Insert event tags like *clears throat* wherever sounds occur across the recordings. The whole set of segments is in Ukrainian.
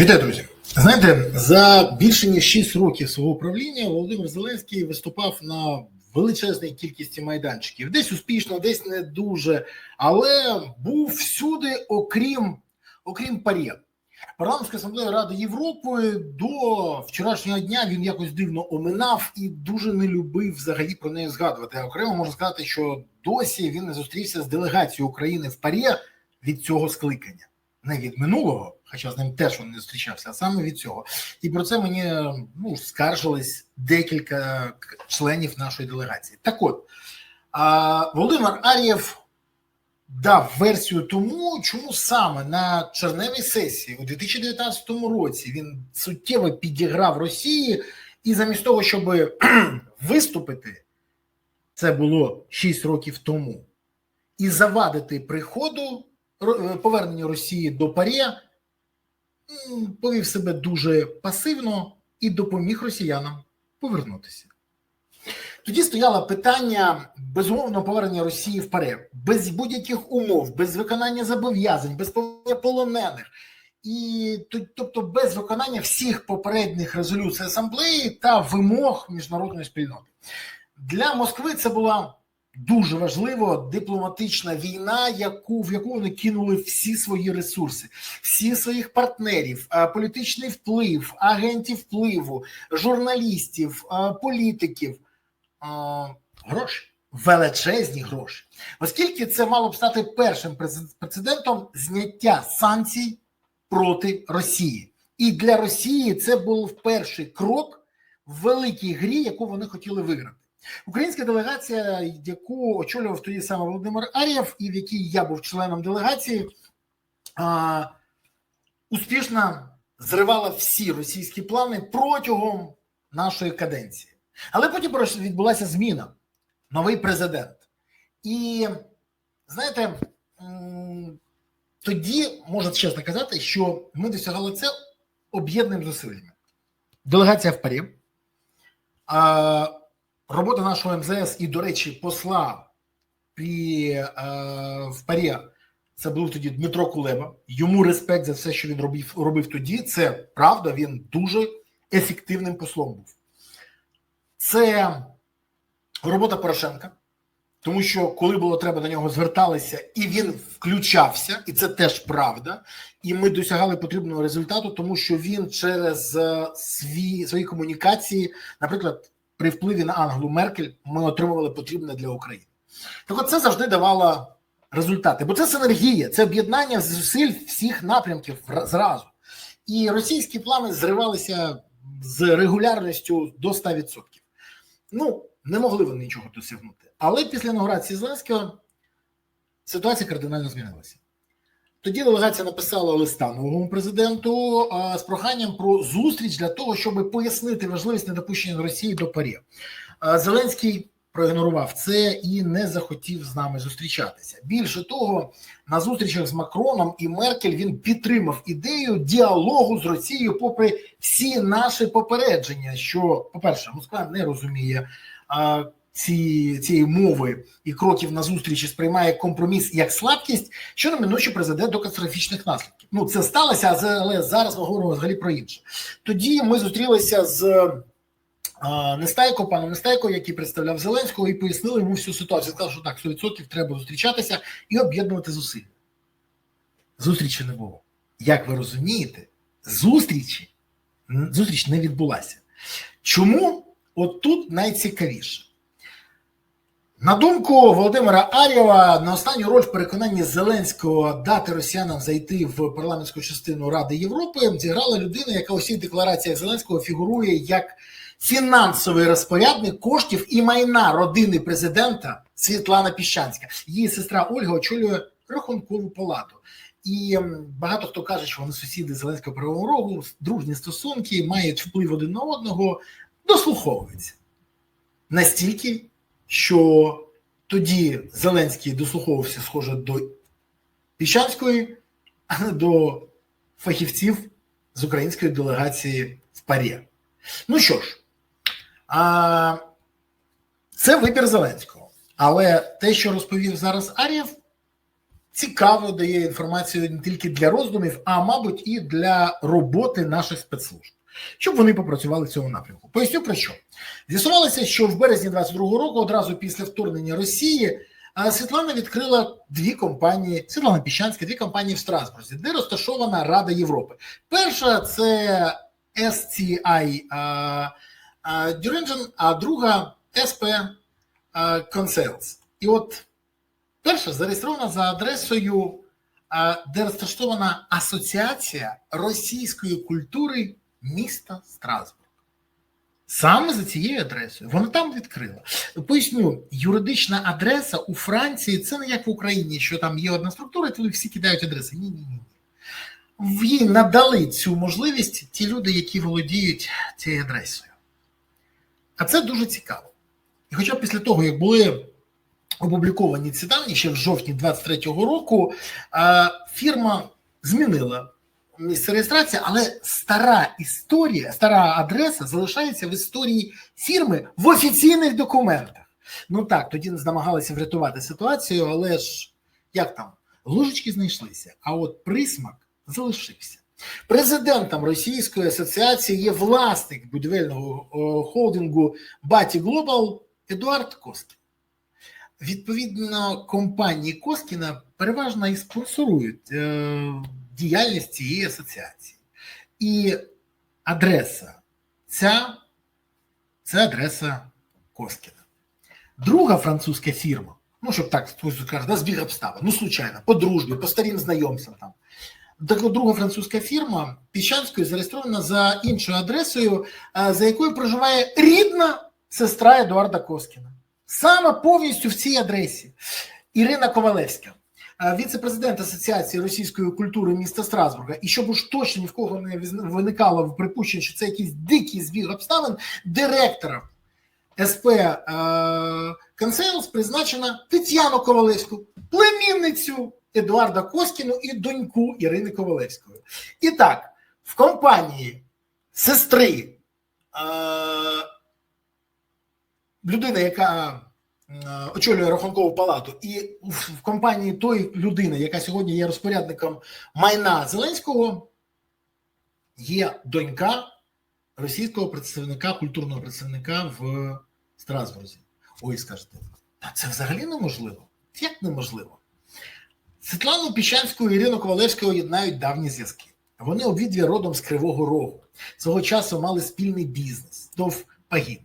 Вітаю, друзі. Знаєте, за більше ніж 6 років свого правління Володимир Зеленський виступав на величезній кількості майданчиків. Десь успішно, десь не дуже, але був всюди, окрім окрім парі. Парламентська асамблея Ради Європи до вчорашнього дня він якось дивно оминав і дуже не любив взагалі про неї згадувати. Окремо можна сказати, що досі він не зустрівся з делегацією України в парі від цього скликання, не від минулого, хоча з ним теж він не зустрічався, а саме від цього. І про це мені ну скаржились декілька членів нашої делегації. Так от а, Володимир Ар'єв дав версію тому, чому саме на черневій сесії у 2019 році він суттєво підіграв Росії, і замість того, щоб *clears throat* виступити, це було 6 років тому, і завадити приходу повернення Росії до Парія, м, повів себе дуже пасивно і допоміг росіянам повернутися. Тоді стояло питання безумовного повернення Росії в ПАРЕ без будь-яких умов, без виконання зобов'язань, без повернення полонених, і тобто без виконання всіх попередніх резолюцій асамблеї та вимог міжнародної спільноти. Для Москви це була дуже важлива дипломатична війна, яку в яку вони кинули всі свої ресурси, всі своїх партнерів, політичний вплив, агентів впливу, журналістів, політиків гроші, величезні гроші. Оскільки це мало б стати першим прецед- прецедентом зняття санкцій проти Росії. І для Росії це був перший крок в великій грі, яку вони хотіли виграти. Українська делегація, яку очолював тоді саме Володимир Ар'єв, і в якій я був членом делегації, а, успішно зривала всі російські плани протягом нашої каденції. Але потім відбулася зміна, новий президент. І знаєте, тоді можна чесно казати, що ми досягали це об'єднаним зусиллями. Делегація в Парі, робота нашого МЗС і, до речі, посла при, е, в Парі це був тоді Дмитро Кулеба. Йому респект за все, що він робив, робив тоді. Це правда, він дуже ефективним послом був. Це робота Порошенка, тому що коли було треба до нього зверталися, і він включався, і це теж правда. І ми досягали потрібного результату, тому що він через е, свій свої комунікації, наприклад, при впливі на Ангелу Меркель, ми отримували потрібне для України. Так от це завжди давало результати, бо це синергія, це об'єднання зусиль всіх напрямків зразу. І російські плани зривалися з регулярністю до 100%. Ну, не могли вони нічого досягнути. Але після інаугурації Зеленського ситуація кардинально змінилася. Тоді делегація написала листа новому президенту з проханням про зустріч для того, щоб пояснити важливість недопущення Росії до парі. Зеленський проігнорував це і не захотів з нами зустрічатися. Більше того, на зустрічах з Макроном і Меркель він підтримав ідею діалогу з Росією, попри всі наші попередження, що, по-перше, Москва не розуміє ці, цієї мови і кроків на зустрічі сприймає компроміс як слабкість, що неминуче призведе до катастрофічних наслідків. Ну це сталося, але зараз ми говоримо взагалі про інше. Тоді ми зустрілися з Нестайко, паном Нестайко, який представляв Зеленського, і пояснили йому всю ситуацію. Сказав, що так, 100% треба зустрічатися і об'єднувати зусилля. Зустрічі не було. Як ви розумієте, зустрічі зустріч не відбулася. Чому? От тут найцікавіше. На думку Володимира Арєва, на останню роль в переконанні Зеленського дати росіянам зайти в парламентську частину Ради Європи зіграла людина, яка у всіх деклараціях Зеленського фігурує як фінансовий розпорядник коштів і майна родини президента Світлана Піщанська. Її сестра Ольга очолює рахункову палату. І багато хто каже, що вони сусіди Зеленського правого рогу, дружні стосунки, мають вплив один на одного, дослуховуються. Настільки, що тоді Зеленський дослуховувався, схоже, до Піщанської, а до фахівців з української делегації в Парі. Ну що ж, а, це вибір Зеленського. Але те, що розповів зараз Ар'єв, цікаво дає інформацію не тільки для роздумів, а мабуть, і для роботи наших спецслужб, щоб вони попрацювали в цьому напрямку. Поясню про що з'ясувалося, що в березні 22-го року, одразу після вторгнення Росії, Світлана відкрила дві компанії, Світлана Піщанська, дві компанії в Страсбурзі, де розташована Рада Європи. Перша це SCI а, а, Duringen, а друга SP а, І от перша зареєстрована за адресою, де розташована Асоціація російської культури міста Страсбург. Саме за цією адресою вона там відкрила. Поясню, юридична адреса у Франції це не як в Україні, що там є одна структура, і туди всі кидають адреси. Ні, ні, ні. Їй надали цю можливість ті люди, які володіють цією адресою. А це дуже цікаво. І хоча після того, як були опубліковані ці дані ще в жовтні 23-го року, фірма змінила місце реєстрації, але стара історія, стара адреса залишається в історії фірми в офіційних документах. Ну так, тоді намагалися врятувати ситуацію, але ж як там? Ложечки знайшлися, а от присмак залишився. Президентом Російської асоціації є власник будівельного холдингу Баті Глобал Едуард Коскін. Відповідно, компанії Коскіна переважно і спонсорують е, діяльність цієї асоціації. І адреса ця це адреса Коскіна. Друга французька фірма, ну, щоб так каже, да, збіг обставин, ну, случайно, по дружбі, по старим знайомствам там. Так друга французька фірма Піщанською зареєстрована за іншою адресою, за якою проживає рідна сестра Едуарда Коскіна. Саме повністю в цій адресі Ірина Ковалевська, віце-президент Асоціації російської культури міста Страсбурга. І щоб уж точно ні в кого не виникало в припущення, що це якийсь дикий збіг обставин, директором СП е, Консейлс призначена Тетяну Ковалевську, племінницю Едуарда Коскіну і доньку Ірини Ковалевської. І так, в компанії сестри е, людина, яка очолює рахункову палату, і в компанії тої людини, яка сьогодні є розпорядником майна Зеленського, є донька російського представника, культурного представника в Страсбурзі. Ой, скажете, та це взагалі неможливо. Як неможливо? Світлану Піщанську і Ірину Ковалевську єднають давні зв'язки. Вони обидві родом з Кривого Рогу. Свого часу мали спільний бізнес, ТОВ Пагін.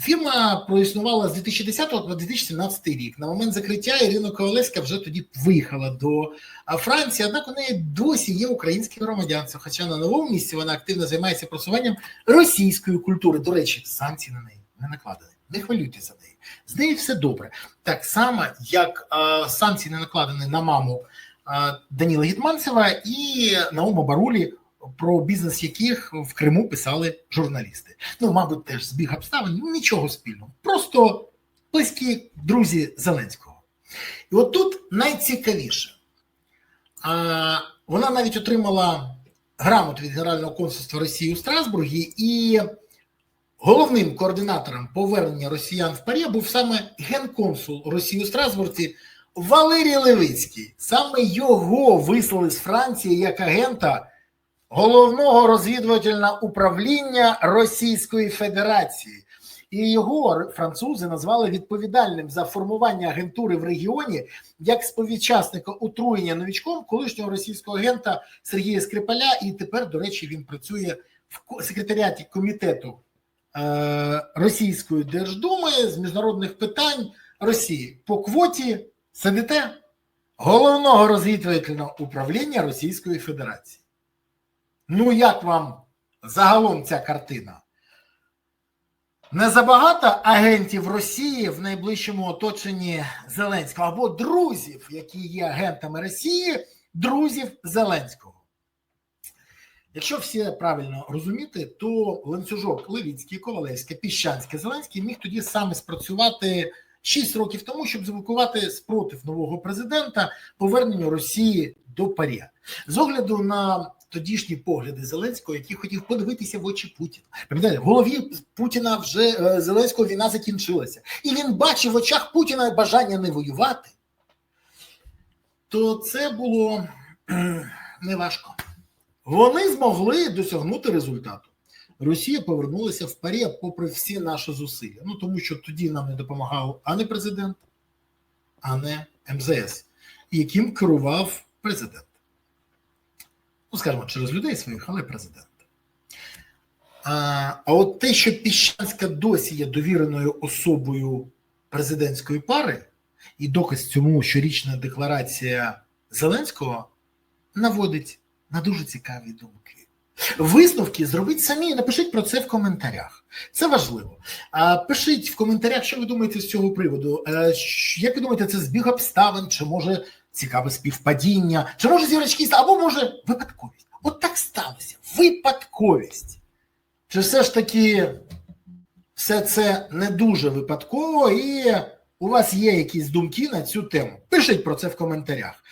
Фірма проіснувала з 2010 по 2017 рік. На момент закриття Ірина Ковалевська вже тоді виїхала до Франції, однак у неї досі є українське громадянство. Хоча на новому місці вона активно займається просуванням російської культури. До речі, санкції на неї не накладені. Не хвилюйтесь за неї. З нею все добре. Так само, як е, санкції не накладені на маму е, Даніла Гетманцева і Наума Барулі, про бізнес яких в Криму писали журналісти. Ну, мабуть, теж збіг обставин, ну, нічого спільного. Просто близькі друзі Зеленського. І от тут найцікавіше. А, вона навіть отримала грамоту від Генерального консульства Росії у Страсбургі, і головним координатором повернення росіян в ПАРЄ був саме генконсул Росії у Страсбурзі Валерій Левицький. Саме його вислали з Франції як агента головного розвідувального управління Російської Федерації. І його французи назвали відповідальним за формування агентури в регіоні як сповідчасника отруєння новічком колишнього російського агента Сергія Скрипаля. І тепер, до речі, він працює в секретаріаті комітету е, Російської Держдуми з міжнародних питань Росії по квоті сидите головного розвідувального управління Російської Федерації. Ну, як вам загалом ця картина? Не забагато агентів Росії в найближчому оточенні Зеленського або друзів, які є агентами Росії, друзів Зеленського. Якщо все правильно розуміти, то ланцюжок Левіцький, Ковалевський, Піщанський, Зеленський міг тоді саме спрацювати 6 років тому, щоб заблокувати спротив нового президента поверненню Росії до парі. З огляду на тодішні погляди Зеленського, який хотів подивитися в очі Путіна. Пам'ятаєте, в голові Путіна вже е, Зеленського війна закінчилася, і він бачив в очах Путіна бажання не воювати. то це було неважко. Вони змогли досягнути результату. Росія повернулася в парі попри всі наші зусилля. Ну тому що тоді нам не допомагав ані президент, а не МЗС, яким керував президент. Ну, скажімо, через людей своїх, але президент. А, а от те, що Піщанська досі є довіреною особою президентської пари, і доказ цьому щорічна декларація Зеленського наводить на дуже цікаві думки. Висновки зробіть самі, напишіть про це в коментарях. Це важливо. А пишіть в коментарях, що ви думаєте з цього приводу. Е, Як ви думаєте, це збіг обставин, чи може цікаве співпадіння, чи може зірочки, або може випадковість. От так сталося. Випадковість. Чи все ж таки все це не дуже випадково, і у вас є якісь думки на цю тему? Пишіть про це в коментарях.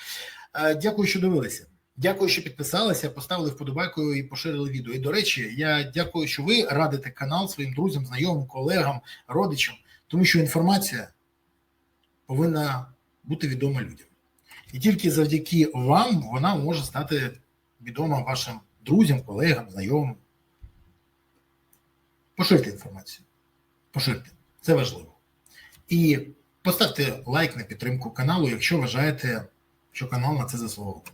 Е, Дякую, що дивилися. Дякую, що підписалися, поставили вподобайку і поширили відео. І до речі, я дякую, що ви радите канал своїм друзям, знайомим, колегам, родичам, тому що інформація повинна бути відома людям. І тільки завдяки вам вона може стати відома вашим друзям, колегам, знайомим. Поширте інформацію. Поширте. Це важливо. І поставте лайк на підтримку каналу, якщо вважаєте, що канал на це заслуговує.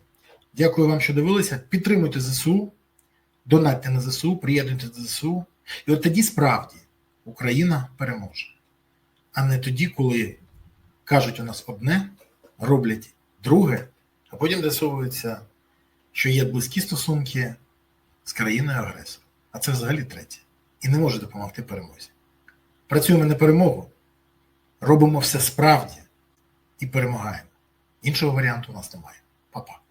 Дякую вам, що дивилися. Підтримуйте ЗСУ, донатьте на ЗСУ, приєднуйте до ЗСУ. І от тоді справді Україна переможе. А не тоді, коли кажуть у нас одне, роблять друге, а потім з'ясовується, що є близькі стосунки з країною агресором. А це взагалі третє. І не може допомогти перемозі. Працюємо на перемогу, робимо все справді і перемагаємо. Іншого варіанту у нас немає. Па-па.